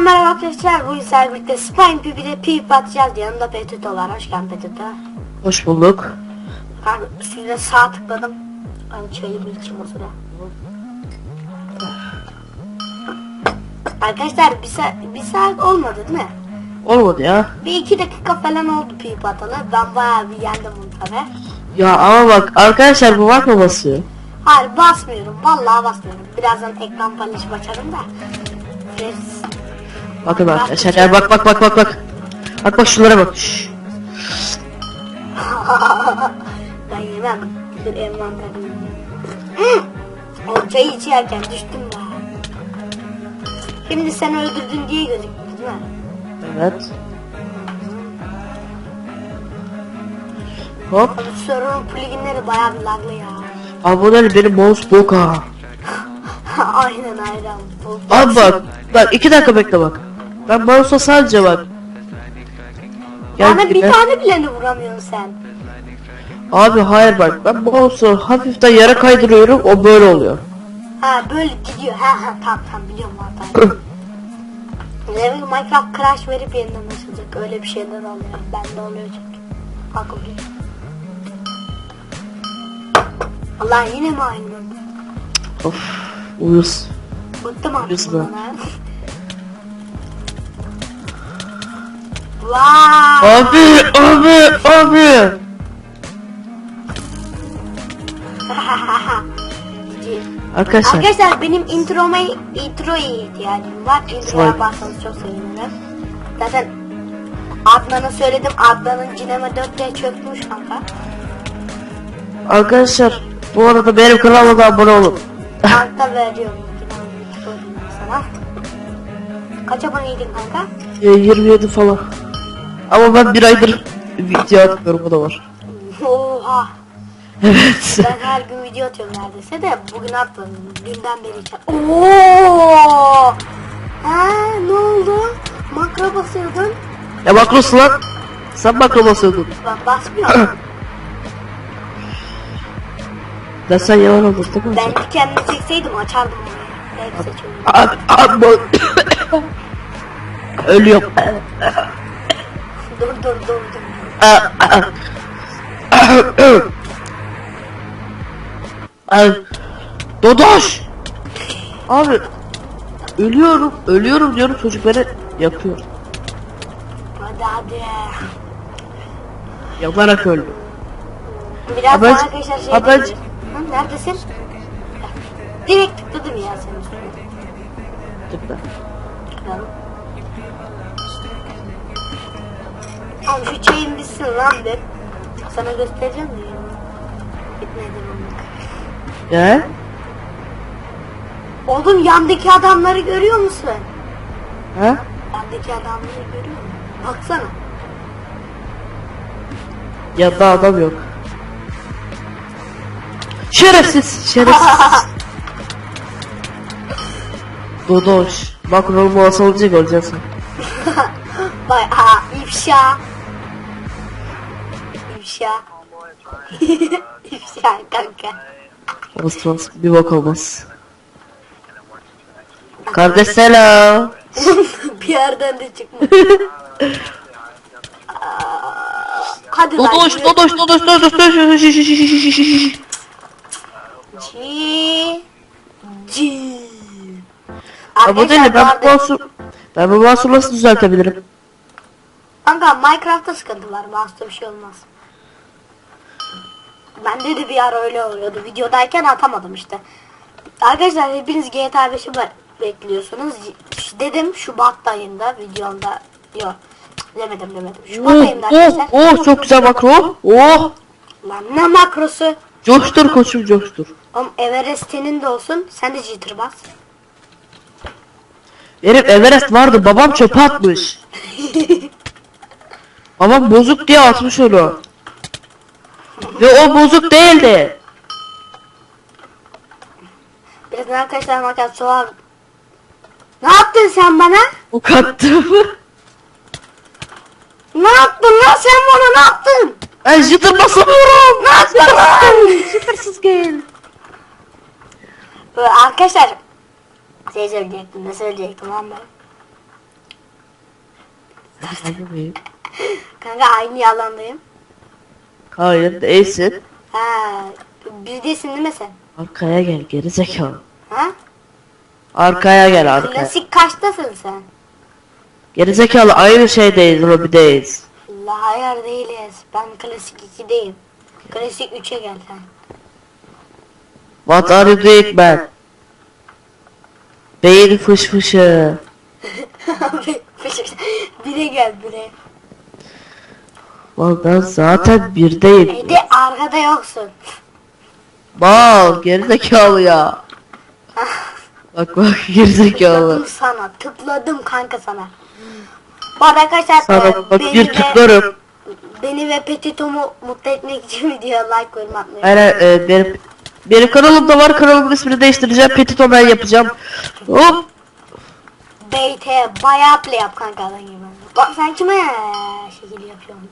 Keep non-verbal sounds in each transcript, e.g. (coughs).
merhaba arkadaşlar. Bugün sizlerle birlikte Spine PvP'de PvP atacağız. Yanımda Petito var. Hoş geldin Petito. Hoş bulduk. Ben size sağ tıkladım. Ben çayımı içeyim o sıra. Arkadaşlar bir saat, bir saat olmadı değil mi? Olmadı ya. Bir iki dakika falan oldu PvP atalı. Ben bayağı bir yendim bunu tabi. Ya ama bak arkadaşlar bu bakma basıyor. Hayır basmıyorum. Vallahi basmıyorum. Birazdan ekran paylaşım açarım da. Ses. Bakın arkadaşlar ya bak bak bak bak bak. Bak bak şunlara bak. Şşş. Ben yemem. Envanterim. Hı! O çayı içerken düştüm ben. Şimdi sen öldürdün diye gözüktü değil mi? Evet. Hop. Abi server'ın pluginleri bayağı bir laglı ya. Abone benim mouse bok ha. (laughs) aynen aynen. Abi bak. Bak iki dakika bekle bak. Ben mouse'a sadece bak. Gel Bana bir gibi. tane bile vuramıyorsun sen. Abi hayır bak ben mouse'u hafiften yere kaydırıyorum o böyle oluyor. Ha böyle gidiyor. Ha ha tamam tamam biliyorum ki Minecraft crash verip yeniden açılacak. Öyle bir şeyler oluyor. Bende oluyor çünkü. Bak oluyor. Allah yine mi aynı? of. Uyuz. Bıktım artık bundan ha. Vay. Abi abi abi. (laughs) Arkadaşlar Arkadaşlar benim introma introya ihtiyacım var. Introya Vay. bassanız çok sevinirim. Zaten Adnan'a söyledim. Adnan'ın Cinema 4D çökmüş kanka. Arkadaşlar bu arada benim kanalıma da abone olun. Kanka veriyorum. Sana. Kaç aboneydin kanka? Ya 27 falan. Ama ben bir aydır video atmıyorum o da var. Oha. (laughs) Evet. Ben her gün video atıyorum neredeyse de bugün atmadım. Dünden beri hiç Oo! Ha ne oldu? Makro basıyordun. ya makrosu lan. Sen makro basıyordun. Ben basmıyorum. Ben sen yalan oldun değil mi? ben kendimi çekseydim açardım onu. Belki seçiyorum. (coughs) Ölüyorum. Dur dur dur dur. Abi, Dodoş! Abi ölüyorum, ölüyorum diyorum çocuk beni yapıyor. Hadi hadi. Yaparak öldüm. Biraz Haber- daha arkadaşlar şey. Hı, Neredesin? Direkt tıkladım ya senin üstüne. Tıkla. Tıkladım. Oğlum şu çayın bitsin lan bir. Sana göstereceğim ya. Bitmedi bunun. Ya? Oğlum yandaki adamları görüyor musun? Ha? Yandaki adamları görüyor musun? Baksana. Yanında adam yok. Şerefsiz, şerefsiz. (laughs) Dodoş. Bak rol olunca göreceksin. Vay ha ifşa. İfşa. ifşa kanka. Olmaz, bir bak olmaz. Kardeş selam. bir yerden de çıkmış. Aa, Hadi lan. Dodoş, dodoş, dodoş, dodoş, dodoş. Ci. Ci. Değil Arkadaşlar ben bu mouse'u ben bu nasıl düzeltebilirim? Kanka Minecraft'ta sıkıntı var. Mouse'da bir şey olmaz. Bende de bir ara öyle oluyordu. Videodayken atamadım işte. Arkadaşlar hepiniz GTA 5'i be- bekliyorsunuz. Dedim Şubat ayında videomda yok. Demedim demedim. Şubat Oh, ayında oh, arkadaşlar. oh çok güzel makro. Oh. Lan ne makrosu? Coştur koçum coştur. Oğlum Everest senin de olsun. Sen de jitter bas. Benim Everest vardı babam çöpe atmış. (laughs) babam bozuk diye atmış onu. Ve o bozuk değildi. Birazdan arkadaşlar makas soğar. Ne yaptın sen bana? O kattım. Ne yaptın lan sen bana ne yaptın? ben jitter basamıyorum. Ne yaptın lan? Jittersız gel. Arkadaşlar şey söyleyecektim ne söyleyecektim lan ben. Kanka aynı yalandayım. Hayır değilsin. Ha, bizdesin değil mi sen? Arkaya gel geri zekalı. Ha? Arkaya gel arkaya. Klasik kaçtasın sen? Geri zekalı aynı şeydeyiz lobideyiz. La hayır değiliz. Ben klasik 2'deyim. Klasik 3'e gel sen. What are you doing man? Beyin fış fışı. (laughs) bire gel bire. Lan ben zaten birdeyim. Ede arkada yoksun. Mal geri zekalı ya. Bak bak (laughs) geri zekalı. Tıkladım sana. Tıkladım kanka sana. Bu arada arkadaşlar Sana bak beni bir ve- tıklarım. Beni ve Petito'mu mutlu etmek için videoya like koymayı unutmayın. Aynen e, benim benim kanalımda var kanalımın ismini değiştireceğim. Petito ben yapacağım. Hop. BT bayağı play yap kanka adam gibi. Bak sen kime şekil yapıyorsun?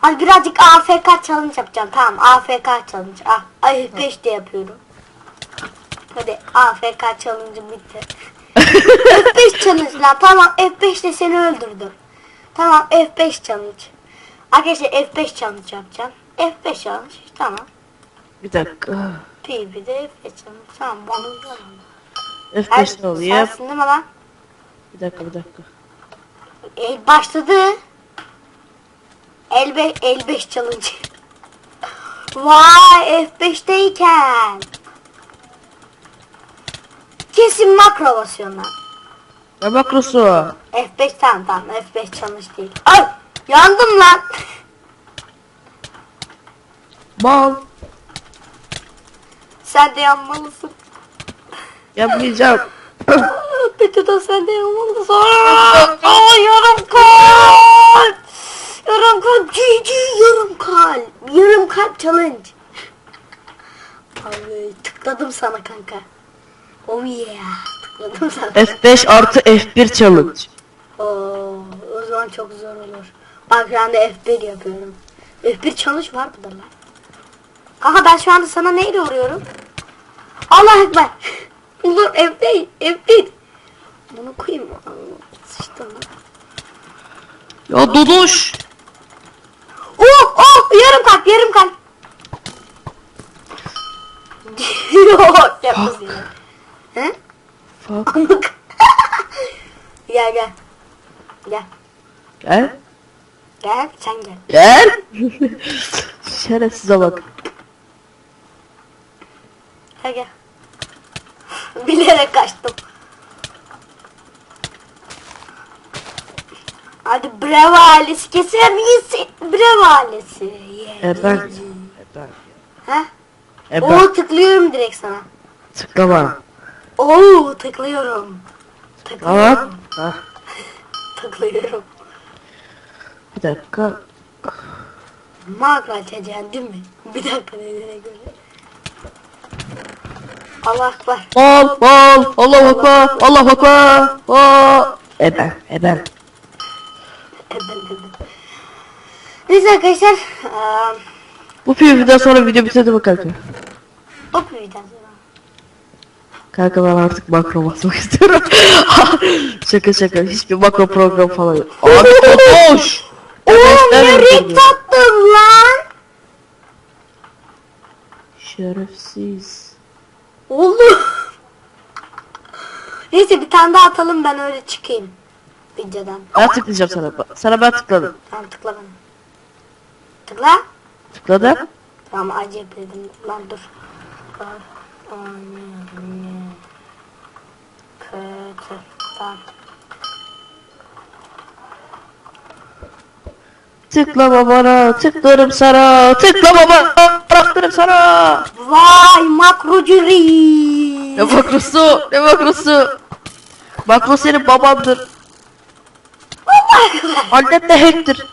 Hadi birazcık AFK challenge yapacağım. Tamam AFK challenge. Ah, ay 5 de yapıyorum. Hadi AFK challenge'ım bitti. (laughs) F5 challenge lan. Tamam F5 de seni öldürdüm. Tamam F5 challenge. Arkadaşlar F5 challenge yapacağım. F5 challenge. Tamam. Bir dakika. PvP'de F5 challenge. Tamam. Bunu F5 alayım. Sensin değil mi lan? Bir dakika bir dakika. El başladı. El, be el 5 challenge. Vay F5'teyken. Kesin makro basıyorsun lan. Ne makrosu? F5 tamam tamam F5 challenge değil. Ay yandım lan. Mal. Sen de yanmalısın. Yapmayacağım. (laughs) Petito sen de yanmalısın. (laughs) Aa yarım kalp. Yarım kalp. GG yarım kalp. Yarım kalp challenge. Abi tıkladım sana kanka. Oh yeah. Tıkladım sana. F5 artı F1 challenge. Oo, o zaman çok zor olur. Bak şu anda F1 yapıyorum. F1 challenge var mıdır lan? Kanka ben şu anda sana neyle vuruyorum? Allah ekber. (laughs) Dur F değil. F1. Bunu koyayım. Sıçtı lan. Ya Duduş. Oh oh yarım kalp yarım kalp. (laughs) Yok yapmasın ya. He? Fuck. (laughs) gel gel. Gel. Gel. Gel sen gel. Gel. (laughs) Şerefsize bak. Gel gel. Bilerek kaçtım. Hadi Bravo ailesi keser miyiz? Bravo ailesi. Yeah. Ebert. Ebert. Ha? Ebert. Oo tıklıyorum direkt sana. Tıkla bana. Oo tıklıyorum. Tıklıyorum. Hah. (laughs) Tıklıyorum. Bir dakika. Makro açacaksın değil mi? Bir dakika dediğine göre. Allah akbar. Al al. Allah akbar. Allah akbar. Aa. Eben eben. Neyse arkadaşlar. Bu PvP'den sonra video bitirdi mi kanka? O videodan sonra. Kanka ben artık makro basmak istiyorum. (laughs) şaka şaka. Hiçbir makro program falan yok. Abi Totoş. Oğlum ne öldürdü. tattın lan? Şerefsiz. Oğlum. Neyse bir tane daha atalım ben öyle çıkayım. Videodan. Ben tıklayacağım sana. Sana ben tıkladım. Tamam tıkla bana. Tıkla. Tıkladım. Tamam acayip dedim. Lan dur. Kötü. Tamam. Tıklama bana. Tıklarım sana. Tıklama bana. Bıraktırım sana. Vay makrocu reis. Ne makrosu? Ne makrosu? Makro senin babandır. Annen de hacktir.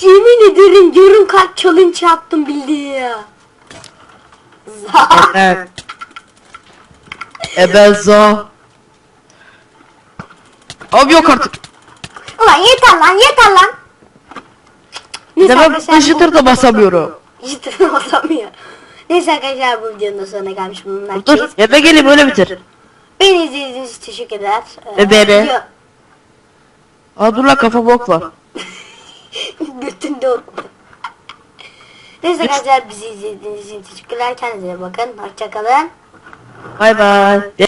Yemin ederim yarım kalp challenge yaptım bildiğin ya. (laughs) Za- Evet. Ebeza. Abi yok artık. Ulan yeter lan yeter lan. Bir de ben arkadaşlar, bu- jitter da basamıyorum. Jitter basamıyor. Neyse arkadaşlar bu videonun da sonuna gelmiş bulunmaktayız. Dur eve geleyim öyle bitir. Beni izlediğiniz için teşekkür eder. Ee, Ve beni. video- Lan kafa bok var. (laughs) Götünde o. Neyse arkadaşlar bizi izlediğiniz için teşekkürler. Kendinize bakın. Hoşçakalın. Bay bay.